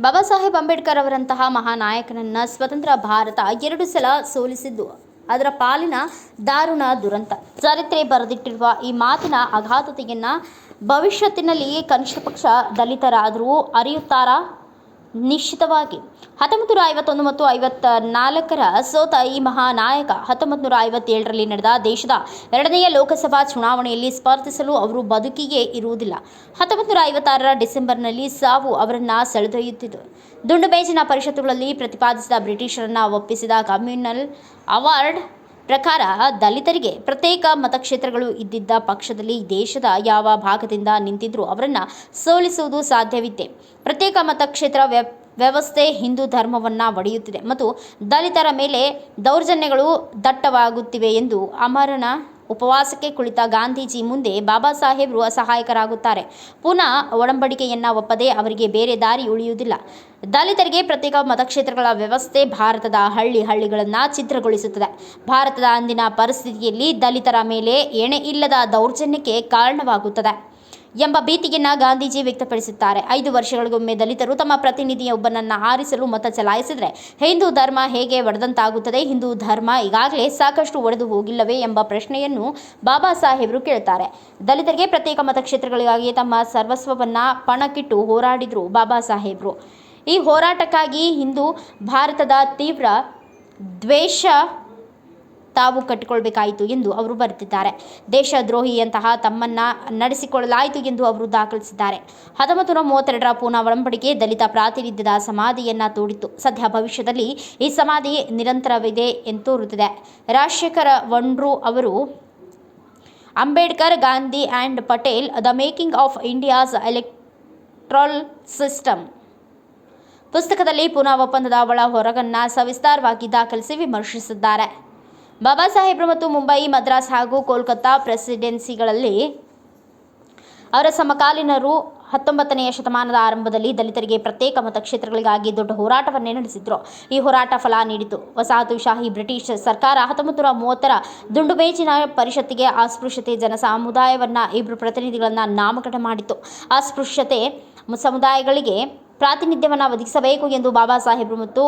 ಬಾಬಾ ಸಾಹೇಬ್ ಅಂಬೇಡ್ಕರ್ ಅವರಂತಹ ಮಹಾನಾಯಕನನ್ನ ಸ್ವತಂತ್ರ ಭಾರತ ಎರಡು ಸಲ ಸೋಲಿಸಿದ್ದು. ಅದರ ಪಾಲಿನ ದಾರುಣ ದುರಂತ. ಚರಿತ್ರೆ ಬರೆದಿಟ್ಟಿರುವ ಈ ಮಾತಿನ ಅಘಾತತೆಯನ್ನು ಭವಿಷ್ಯತ್ತಿನಲ್ಲಿ ಕನಿಷ್ಠ ಪಕ್ಷ ದಲಿತರಾದರೂ ಅರಿಯುತ್ತಾರಾ? ನಿಶ್ಚಿತವಾಗಿ. ಹತ್ತೊಂಬತ್ತು ನೂರ ಐವತ್ತೊಂದು ಮತ್ತು ಐವತ್ತ ನಾಲ್ಕರ ಸೋತ ಈ ಮಹಾನಾಯಕ ಹತ್ತೊಂಬತ್ತು ನೂರ ಐವತ್ತೇಳರಲ್ಲಿ ನಡೆದ ದೇಶದ ಎರಡನೆಯ ಲೋಕಸಭಾ ಚುನಾವಣೆಯಲ್ಲಿ ಸ್ಪರ್ಧಿಸಲು ಅವರು ಬದುಕಿಗೆ ಇರುವುದಿಲ್ಲ. ಹತ್ತೊಂಬತ್ತು ನೂರ ಐವತ್ತಾರರ ಡಿಸೆಂಬರ್ನಲ್ಲಿ ಸಾವು ಅವರನ್ನು ಸೆಳೆದೊಯ್ಯುತ್ತಿದ್ದು ದುಂಡು ಮೇಜಿನ ಪರಿಷತ್ತುಗಳಲ್ಲಿ ಪ್ರತಿಪಾದಿಸಿದ ಬ್ರಿಟಿಷರನ್ನ ಒಪ್ಪಿಸಿದ ಕಮ್ಯುನಲ್ ಅವಾರ್ಡ್ ಪ್ರಕಾರ ದಲಿತರಿಗೆ ಪ್ರತ್ಯೇಕ ಮತಕ್ಷೇತ್ರಗಳು ಇದ್ದಿದ್ದ ಪಕ್ಷದಲ್ಲಿ ದೇಶದ ಯಾವ ಭಾಗದಿಂದ ನಿಂತಿದ್ರೂ ಅವರನ್ನು ಸೋಲಿಸುವುದು ಸಾಧ್ಯವಿದೆ ಪ್ರತ್ಯೇಕ ಮತಕ್ಷೇತ್ರ ವ್ಯ, ವ್ಯವಸ್ಥೆ ಹಿಂದೂ ಧರ್ಮವನ್ನು ಒಡೆಯುತ್ತಿದೆ ಮತ್ತು ದಲಿತರ ಮೇಲೆ ದೌರ್ಜನ್ಯಗಳು ದಟ್ಟವಾಗುತ್ತಿವೆ ಎಂದು ಅಮರನ ಉಪವಾಸಕ್ಕೆ ಕುಳಿತ ಗಾಂಧೀಜಿ ಮುಂದೆ ಬಾಬಾ ಸಾಹೇಬ್ರು ಅಸಹಾಯಕರಾಗುತ್ತಾರೆ. ಪುನಃ ಒಡಂಬಡಿಕೆಯನ್ನ ಒಪ್ಪದೆ ಅವರಿಗೆ ಬೇರೆ ದಾರಿ ಉಳಿಯುವುದಿಲ್ಲ. ದಲಿತರಿಗೆ ಪ್ರತ್ಯೇಕ ಮತಕ್ಷೇತ್ರಗಳ ವ್ಯವಸ್ಥೆ ಭಾರತದ ಹಳ್ಳಿ ಹಳ್ಳಿಗಳನ್ನು ಛಿದ್ರಗೊಳಿಸುತ್ತದೆ. ಭಾರತದ ಅಂದಿನ ಪರಿಸ್ಥಿತಿಯಲ್ಲಿ ದಲಿತರ ಮೇಲೆ ಎಣೆ ಇಲ್ಲದ ದೌರ್ಜನ್ಯಕ್ಕೆ ಕಾರಣವಾಗುತ್ತದೆ. ಎಂಬ ಭೀತಿಯನ್ನ ಗಾಂಧೀಜಿ ವ್ಯಕ್ತಪಡಿಸುತ್ತಾರೆ. ಐದು ವರ್ಷಗಳಿಗೊಮ್ಮೆ ದಲಿತರು ತಮ್ಮ ಪ್ರತಿನಿಧಿಯೊಬ್ಬನನ್ನ ಆರಿಸಲು ಮತ ಚಲಾಯಿಸಿದರೆ ಹಿಂದೂ ಧರ್ಮ ಹೇಗೆ ಒಡೆದಂತಾಗುತ್ತದೆ? ಹಿಂದೂ ಧರ್ಮ ಈಗಾಗಲೇ ಸಾಕಷ್ಟು ಒಡೆದು ಹೋಗಿಲ್ಲವೇ ಎಂಬ ಪ್ರಶ್ನೆಯನ್ನು ಬಾಬಾ ಸಾಹೇಬರು ಕೇಳುತ್ತಾರೆ ದಲಿತರಿಗೆ ಪ್ರತ್ಯೇಕ ಮತಕ್ಷೇತ್ರಗಳಿಗಾಗಿ ತಮ್ಮ ಸರ್ವಸ್ವವನ್ನ ಪಣಕ್ಕಿಟ್ಟು ಹೋರಾಡಿದ್ರು ಬಾಬಾ ಸಾಹೇಬರು. ಈ ಹೋರಾಟಕ್ಕಾಗಿ ಹಿಂದೂ ಭಾರತದ ತೀವ್ರ ದ್ವೇಷ ತಾವು ಕಟ್ಟಿಕೊಳ್ಬೇಕಾಯಿತು ಎಂದು ಅವರು ಬರೆದಿದ್ದಾರೆ. ದೇಶದ್ರೋಹಿಯಂತಹ ತಮ್ಮನ್ನ ನಡೆಸಿಕೊಳ್ಳಲಾಯಿತು ಎಂದು ಅವರು ದಾಖಲಿಸಿದ್ದಾರೆ. ಹತ್ತೊಂಬತ್ತು ನೂರ ಮೂವತ್ತೆರಡರ ಪೂನಾ ಒಡಂಬಡಿಕೆ ದಲಿತ ಪ್ರಾತಿನಿಧ್ಯದ ಸಮಾಧಿಯನ್ನ ತೋಡಿತ್ತು. ಸದ್ಯ ಭವಿಷ್ಯದಲ್ಲಿ ಈ ಸಮಾಧಿ ನಿರಂತರವಿದೆ ಎಂದು ತೋರುತ್ತಿದೆ. ರಾಜಶೇಖರ ವಂಡ್ರು ಅವರು, Ambedkar, Gandhi and Patel, the making of India's electoral system ಪುಸ್ತಕದಲ್ಲಿ ಪುನಾ ಒಪ್ಪಂದದ ಒಳ ಹೊರಗನ್ನ ಸವಿಸ್ತಾರವಾಗಿ ದಾಖಲಿಸಿ ವಿಮರ್ಶಿಸಿದ್ದಾರೆ. ಬಾಬಾ ಸಾಹೇಬ್ರು ಮತ್ತು ಮುಂಬೈ, ಮದ್ರಾಸ್ ಹಾಗೂ ಕೋಲ್ಕತ್ತಾ ಪ್ರೆಸಿಡೆನ್ಸಿಗಳಲ್ಲಿ ಅವರ ಸಮಕಾಲೀನರು ಹತ್ತೊಂಬತ್ತನೆಯ ಶತಮಾನದ ಆರಂಭದಲ್ಲಿ ದಲಿತರಿಗೆ ಪ್ರತ್ಯೇಕ ಮತಕ್ಷೇತ್ರಗಳಿಗಾಗಿ ದೊಡ್ಡ ಹೋರಾಟವನ್ನೇ ನಡೆಸಿದ್ರು. ಈ ಹೋರಾಟ ಫಲ ನೀಡಿತು. ವಸಾಹತುಶಾಹಿ ಬ್ರಿಟಿಷ್ ಸರ್ಕಾರ ಹತ್ತೊಂಬತ್ತು ನೂರ ಮೂವತ್ತರ ದುಂಡುಬೇಚಿನ ಪರಿಷತ್ತಿಗೆ ಅಸ್ಪೃಶ್ಯತೆ, ಜನಸಮುದಾಯವನ್ನ ಇಬ್ಬರು ಪ್ರತಿನಿಧಿಗಳನ್ನ ನಾಮಕರಣ ಮಾಡಿತು ಅಸ್ಪೃಶ್ಯತೆ ಸಮುದಾಯಗಳಿಗೆ ಪ್ರಾತಿನಿಧ್ಯವನ್ನು ಒದಗಿಸಬೇಕು ಎಂದು ಬಾಬಾ ಸಾಹೇಬರು ಮತ್ತು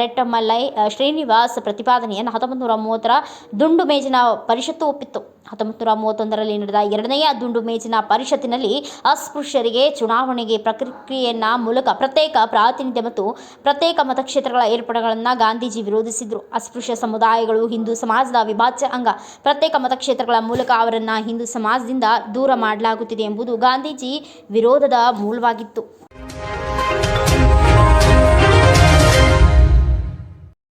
ರೆಟ್ಟಮಲ್ಲೈ ಶ್ರೀನಿವಾಸ್ ಪ್ರತಿಪಾದನೆಯನ್ನು ಹತ್ತೊಂಬತ್ತು ನೂರ ಮೂವತ್ತರ ದುಂಡು ಮೇಜಿನ ಪರಿಷತ್ತು ಒಪ್ಪಿತ್ತು. ಹತ್ತೊಂಬತ್ತು ನೂರ ಮೂವತ್ತೊಂದರಲ್ಲಿ ನಡೆದ ಎರಡನೆಯ ದುಂಡು ಮೇಜಿನ ಪರಿಷತ್ತಿನಲ್ಲಿ ಅಸ್ಪೃಶ್ಯರಿಗೆ ಚುನಾವಣೆಗೆ ಪ್ರಕ್ರಿಯೆಯನ್ನ ಮೂಲಕ ಪ್ರತ್ಯೇಕ ಪ್ರಾತಿನಿಧ್ಯ ಮತ್ತು ಪ್ರತ್ಯೇಕ ಮತಕ್ಷೇತ್ರಗಳ ಏರ್ಪಡೆಗಳನ್ನು ಗಾಂಧೀಜಿ ವಿರೋಧಿಸಿದರು. ಅಸ್ಪೃಶ್ಯ ಸಮುದಾಯಗಳು ಹಿಂದೂ ಸಮಾಜದ ಅವಿಭಾಜ್ಯ ಅಂಗ. ಪ್ರತ್ಯೇಕ ಮತಕ್ಷೇತ್ರಗಳ ಮೂಲಕ ಅವರನ್ನು ಹಿಂದೂ ಸಮಾಜದಿಂದ ದೂರ ಮಾಡಲಾಗುತ್ತಿದೆ ಎಂಬುದು ಗಾಂಧೀಜಿ ವಿರೋಧದ ಮೂಲವಾಗಿತ್ತು.